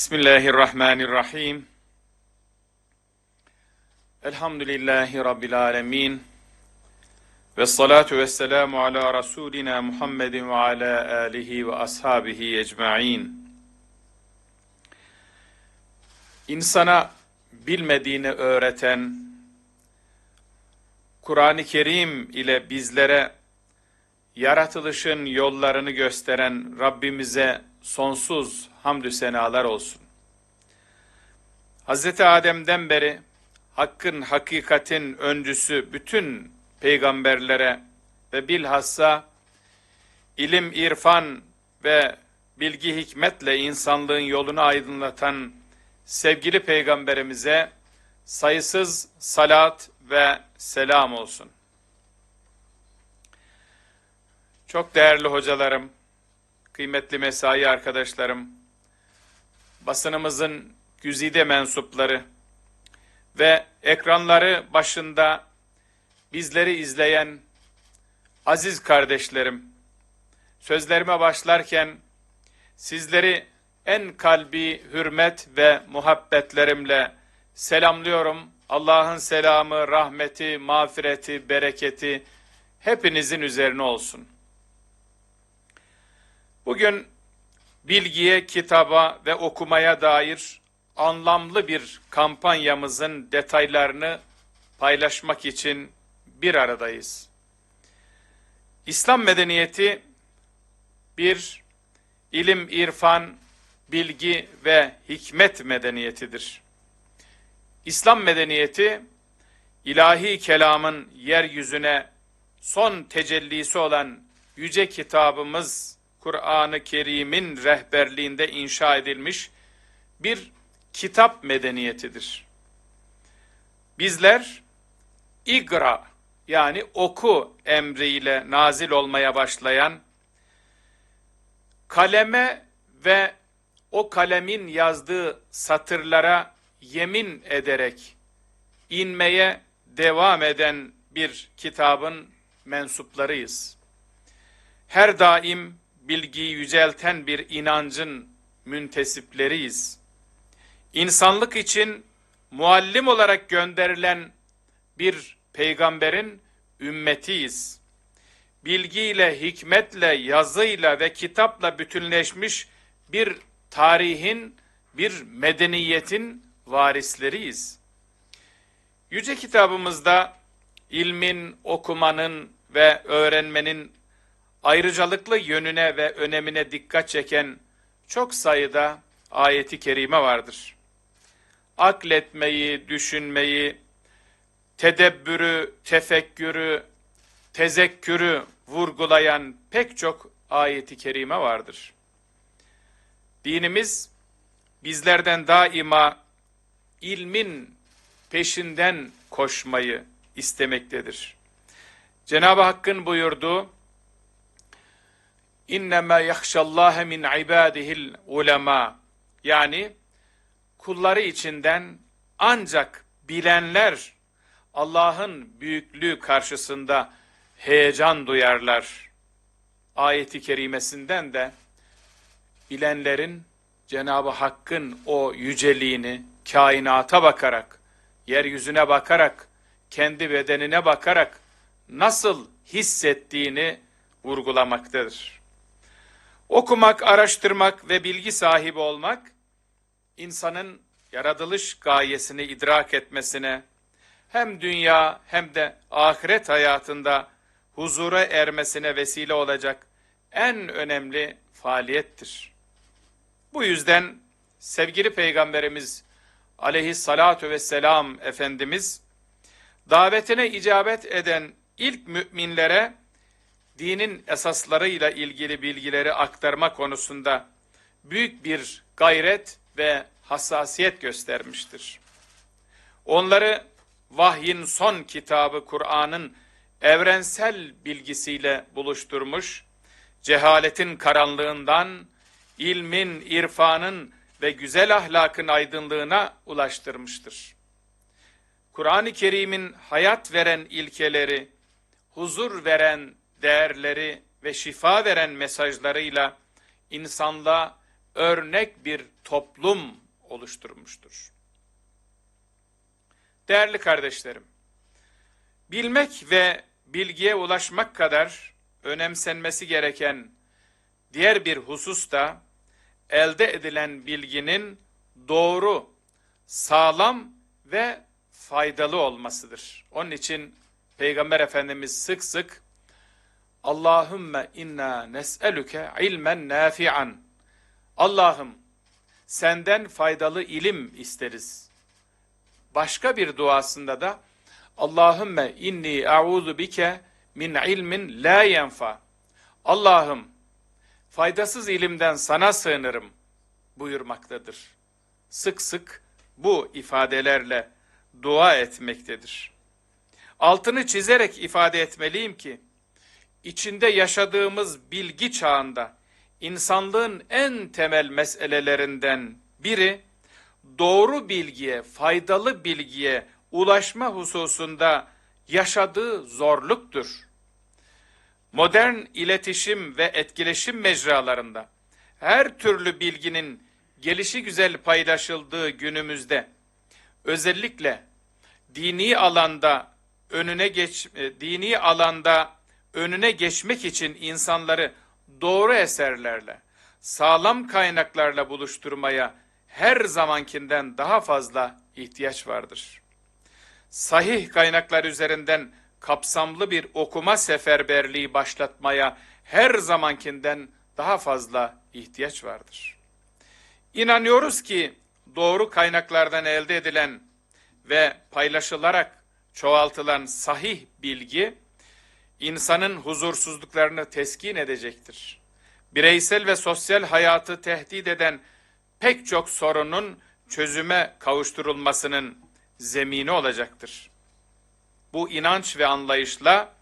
Bismillahirrahmanirrahim. Elhamdülillahi Rabbil alemin. Ve salatu ve selamu ala Resulina Muhammedin ve ala alihi ve ashabihi ecma'in. İnsana bilmediğini öğreten, Kur'an-ı Kerim ile bizlere yaratılışın yollarını gösteren Rabbimize sonsuz hamdü senalar olsun. Hz. Adem'den beri hakkın, hakikatin öncüsü bütün peygamberlere ve bilhassa ilim, irfan ve bilgi hikmetle insanlığın yolunu aydınlatan sevgili peygamberimize sayısız salat ve selam olsun. Çok değerli hocalarım, kıymetli mesai arkadaşlarım, basınımızın güzide mensupları ve ekranları başında bizleri izleyen aziz kardeşlerim, sözlerime başlarken sizleri en kalbi hürmet ve muhabbetlerimle selamlıyorum. Allah'ın selamı, rahmeti, mağfireti, bereketi hepinizin üzerine olsun. Bugün bilgiye, kitaba ve okumaya dair anlamlı bir kampanyamızın detaylarını paylaşmak için bir aradayız. İslam medeniyeti bir ilim, irfan, bilgi ve hikmet medeniyetidir. İslam medeniyeti ilahi kelamın yeryüzüne son tecellisi olan yüce kitabımız Kur'an-ı Kerim'in rehberliğinde inşa edilmiş bir kitap medeniyetidir. Bizler igra yani oku emriyle nazil olmaya başlayan kaleme ve o kalemin yazdığı satırlara yemin ederek inmeye devam eden bir kitabın mensuplarıyız. Her daim bilgiyi yücelten bir inancın müntesipleriyiz. İnsanlık için muallim olarak gönderilen bir peygamberin ümmetiyiz. Bilgiyle, hikmetle, yazıyla ve kitapla bütünleşmiş bir tarihin, bir medeniyetin varisleriyiz. Yüce kitabımızda ilmin, okumanın ve öğrenmenin ayrıcalıklı yönüne ve önemine dikkat çeken çok sayıda ayeti kerime vardır. Akletmeyi, düşünmeyi, tedebbürü, tefekkürü, tezekkürü vurgulayan pek çok ayeti kerime vardır. Dinimiz bizlerden daima ilmin peşinden koşmayı istemektedir. Cenab-ı Hakk'ın buyurduğu İnnemâ yahşallâhe min ibâdihil ulema yani kulları içinden ancak bilenler Allah'ın büyüklüğü karşısında heyecan duyarlar. Ayeti kerimesinden de bilenlerin Cenab-ı Hakk'ın o yüceliğini kainata bakarak, yeryüzüne bakarak, kendi bedenine bakarak nasıl hissettiğini vurgulamaktadır. Okumak, araştırmak ve bilgi sahibi olmak, insanın yaratılış gayesini idrak etmesine, hem dünya hem de ahiret hayatında huzura ermesine vesile olacak en önemli faaliyettir. Bu yüzden sevgili Peygamberimiz aleyhissalatu vesselam Efendimiz, davetine icabet eden ilk müminlere dinin esaslarıyla ilgili bilgileri aktarma konusunda büyük bir gayret ve hassasiyet göstermiştir. Onları vahyin son kitabı Kur'an'ın evrensel bilgisiyle buluşturmuş, cehaletin karanlığından ilmin, irfanın ve güzel ahlakın aydınlığına ulaştırmıştır. Kur'an-ı Kerim'in hayat veren ilkeleri, huzur veren değerleri ve şifa veren mesajlarıyla insanlığa örnek bir toplum oluşturmuştur. Değerli kardeşlerim, bilmek ve bilgiye ulaşmak kadar önemsenmesi gereken diğer bir husus da elde edilen bilginin doğru, sağlam ve faydalı olmasıdır. Onun için Peygamber Efendimiz sık sık Allahümme inna nes'elüke ilmen nafi'an. Allah'ım senden faydalı ilim isteriz. Başka bir duasında da Allahümme inni a'udhu bike min ilmin la yenfa. Allah'ım faydasız ilimden sana sığınırım buyurmaktadır. Sık sık bu ifadelerle dua etmektedir. Altını çizerek ifade etmeliyim ki, içinde yaşadığımız bilgi çağında insanlığın en temel meselelerinden biri doğru bilgiye, faydalı bilgiye ulaşma hususunda yaşadığı zorluktur. Modern iletişim ve etkileşim mecralarında her türlü bilginin gelişi güzel paylaşıldığı günümüzde özellikle dini alanda önüne geç e, dini alanda önüne geçmek için insanları doğru eserlerle, sağlam kaynaklarla buluşturmaya her zamankinden daha fazla ihtiyaç vardır. Sahih kaynaklar üzerinden kapsamlı bir okuma seferberliği başlatmaya her zamankinden daha fazla ihtiyaç vardır. İnanıyoruz ki doğru kaynaklardan elde edilen ve paylaşılarak çoğaltılan sahih bilgi insanın huzursuzluklarını teskin edecektir. Bireysel ve sosyal hayatı tehdit eden pek çok sorunun çözüme kavuşturulmasının zemini olacaktır. Bu inanç ve anlayışla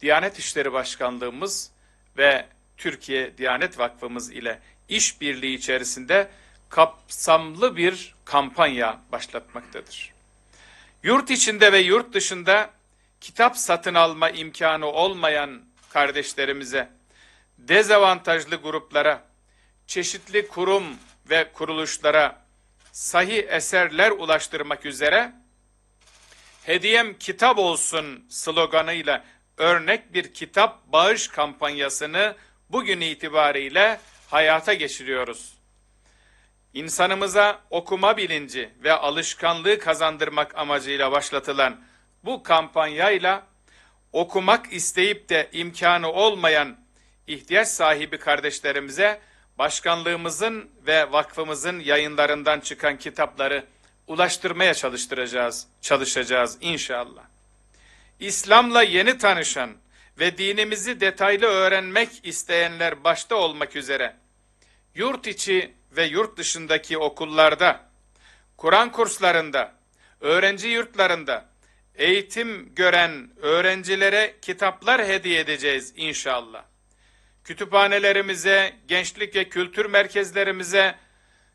Diyanet İşleri Başkanlığımız ve Türkiye Diyanet Vakfımız ile işbirliği içerisinde kapsamlı bir kampanya başlatmaktadır. Yurt içinde ve yurt dışında kitap satın alma imkanı olmayan kardeşlerimize, dezavantajlı gruplara, çeşitli kurum ve kuruluşlara sahih eserler ulaştırmak üzere Hediyem kitap olsun sloganıyla örnek bir kitap bağış kampanyasını bugün itibariyle hayata geçiriyoruz. İnsanımıza okuma bilinci ve alışkanlığı kazandırmak amacıyla başlatılan bu kampanyayla okumak isteyip de imkanı olmayan ihtiyaç sahibi kardeşlerimize başkanlığımızın ve vakfımızın yayınlarından çıkan kitapları ulaştırmaya çalıştıracağız, çalışacağız inşallah. İslam'la yeni tanışan ve dinimizi detaylı öğrenmek isteyenler başta olmak üzere yurt içi ve yurt dışındaki okullarda, Kur'an kurslarında, öğrenci yurtlarında eğitim gören öğrencilere kitaplar hediye edeceğiz inşallah. Kütüphanelerimize, gençlik ve kültür merkezlerimize,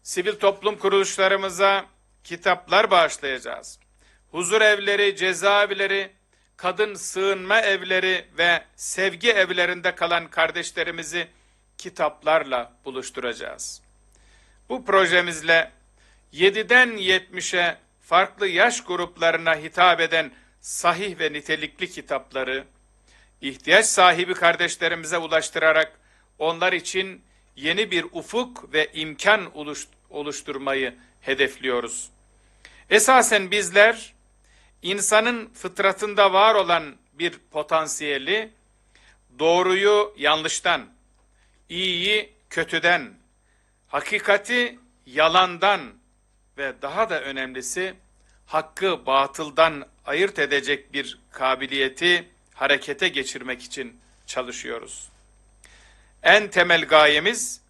sivil toplum kuruluşlarımıza kitaplar bağışlayacağız. Huzur evleri, cezaevleri, kadın sığınma evleri ve sevgi evlerinde kalan kardeşlerimizi kitaplarla buluşturacağız. Bu projemizle 7'den 70'e farklı yaş gruplarına hitap eden sahih ve nitelikli kitapları ihtiyaç sahibi kardeşlerimize ulaştırarak onlar için yeni bir ufuk ve imkan oluşturmayı hedefliyoruz. Esasen bizler insanın fıtratında var olan bir potansiyeli doğruyu yanlıştan, iyiyi kötüden, hakikati yalandan ve daha da önemlisi hakkı batıldan ayırt edecek bir kabiliyeti harekete geçirmek için çalışıyoruz. En temel gayemiz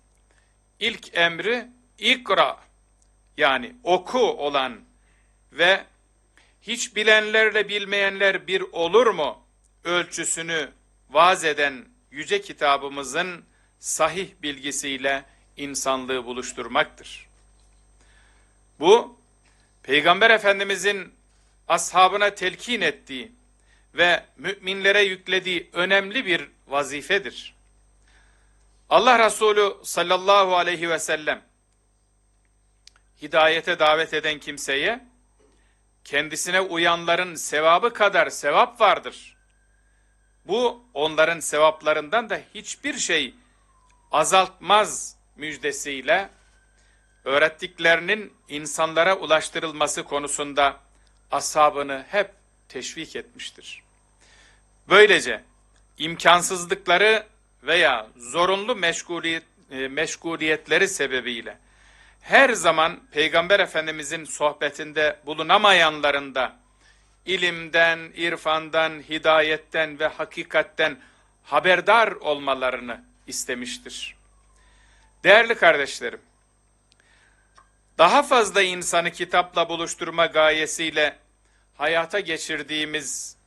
ilk emri ikra yani oku olan ve hiç bilenlerle bilmeyenler bir olur mu ölçüsünü vaz eden yüce kitabımızın sahih bilgisiyle insanlığı buluşturmaktır. Bu Peygamber Efendimizin ashabına telkin ettiği ve müminlere yüklediği önemli bir vazifedir. Allah Resulü sallallahu aleyhi ve sellem hidayete davet eden kimseye kendisine uyanların sevabı kadar sevap vardır. Bu onların sevaplarından da hiçbir şey azaltmaz müjdesiyle öğrettiklerinin insanlara ulaştırılması konusunda ashabını hep teşvik etmiştir. Böylece imkansızlıkları veya zorunlu meşguliyet, e, meşguliyetleri sebebiyle her zaman Peygamber Efendimizin sohbetinde bulunamayanların da ilimden, irfandan, hidayetten ve hakikatten haberdar olmalarını istemiştir. Değerli kardeşlerim, daha fazla insanı kitapla buluşturma gayesiyle hayata geçirdiğimiz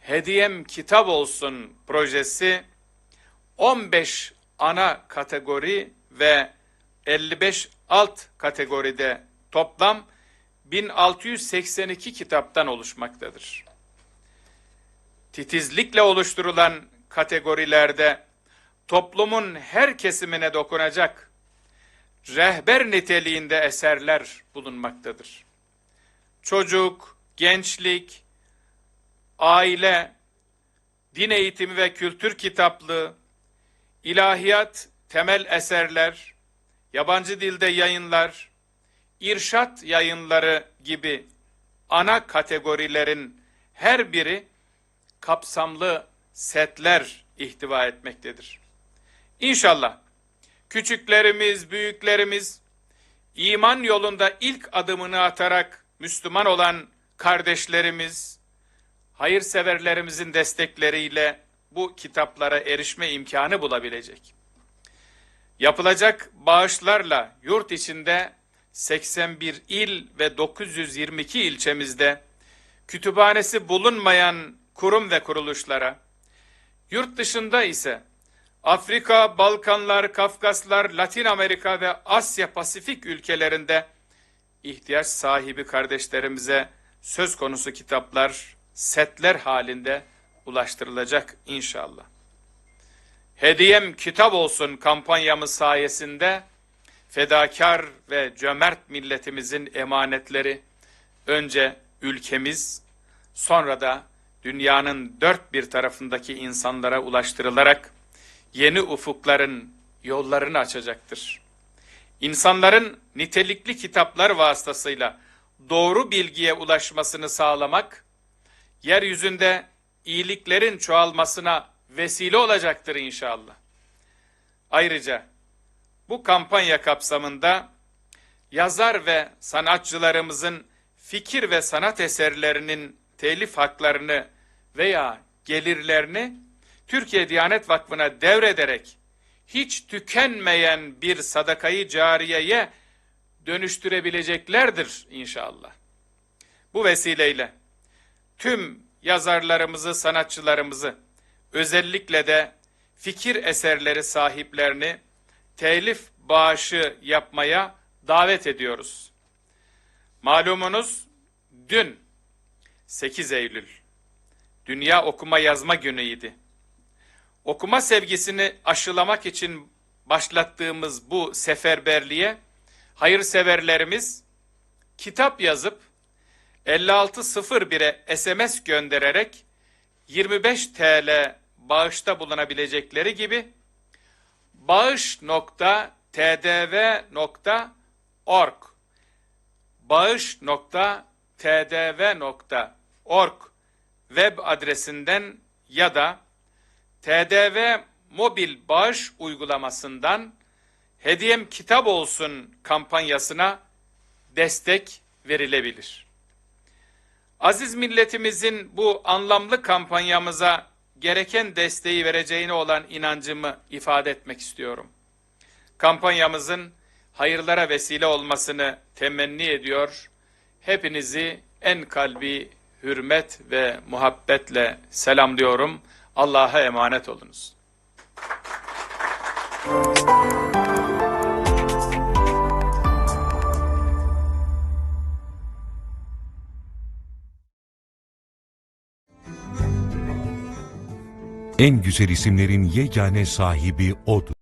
Hediyem Kitap Olsun projesi 15 ana kategori ve 55 alt kategoride toplam 1682 kitaptan oluşmaktadır. Titizlikle oluşturulan kategorilerde toplumun her kesimine dokunacak rehber niteliğinde eserler bulunmaktadır. Çocuk, gençlik, aile, din eğitimi ve kültür kitaplığı, ilahiyat, temel eserler, yabancı dilde yayınlar, irşat yayınları gibi ana kategorilerin her biri kapsamlı setler ihtiva etmektedir. İnşallah küçüklerimiz, büyüklerimiz iman yolunda ilk adımını atarak Müslüman olan kardeşlerimiz, hayırseverlerimizin destekleriyle bu kitaplara erişme imkanı bulabilecek. Yapılacak bağışlarla yurt içinde 81 il ve 922 ilçemizde kütüphanesi bulunmayan kurum ve kuruluşlara, yurt dışında ise Afrika, Balkanlar, Kafkaslar, Latin Amerika ve Asya Pasifik ülkelerinde ihtiyaç sahibi kardeşlerimize söz konusu kitaplar setler halinde ulaştırılacak inşallah. Hediyem kitap olsun kampanyamız sayesinde fedakar ve cömert milletimizin emanetleri önce ülkemiz sonra da dünyanın dört bir tarafındaki insanlara ulaştırılarak yeni ufukların yollarını açacaktır. İnsanların nitelikli kitaplar vasıtasıyla doğru bilgiye ulaşmasını sağlamak, yeryüzünde iyiliklerin çoğalmasına vesile olacaktır inşallah. Ayrıca bu kampanya kapsamında yazar ve sanatçılarımızın fikir ve sanat eserlerinin telif haklarını veya gelirlerini Türkiye Diyanet Vakfı'na devrederek hiç tükenmeyen bir sadakayı cariyeye dönüştürebileceklerdir inşallah. Bu vesileyle tüm yazarlarımızı, sanatçılarımızı, özellikle de fikir eserleri sahiplerini telif bağışı yapmaya davet ediyoruz. Malumunuz dün 8 Eylül Dünya Okuma Yazma Günü'ydi. Okuma sevgisini aşılamak için başlattığımız bu seferberliğe hayırseverlerimiz kitap yazıp 5601'e SMS göndererek 25 TL bağışta bulunabilecekleri gibi bağış.tdv.org bağış.tdv.org web adresinden ya da TDV mobil bağış uygulamasından Hediyem Kitap Olsun kampanyasına destek verilebilir. Aziz milletimizin bu anlamlı kampanyamıza gereken desteği vereceğine olan inancımı ifade etmek istiyorum. Kampanyamızın hayırlara vesile olmasını temenni ediyor. Hepinizi en kalbi hürmet ve muhabbetle selamlıyorum. Allah'a emanet olunuz. En güzel isimlerin yegane sahibi O'dur.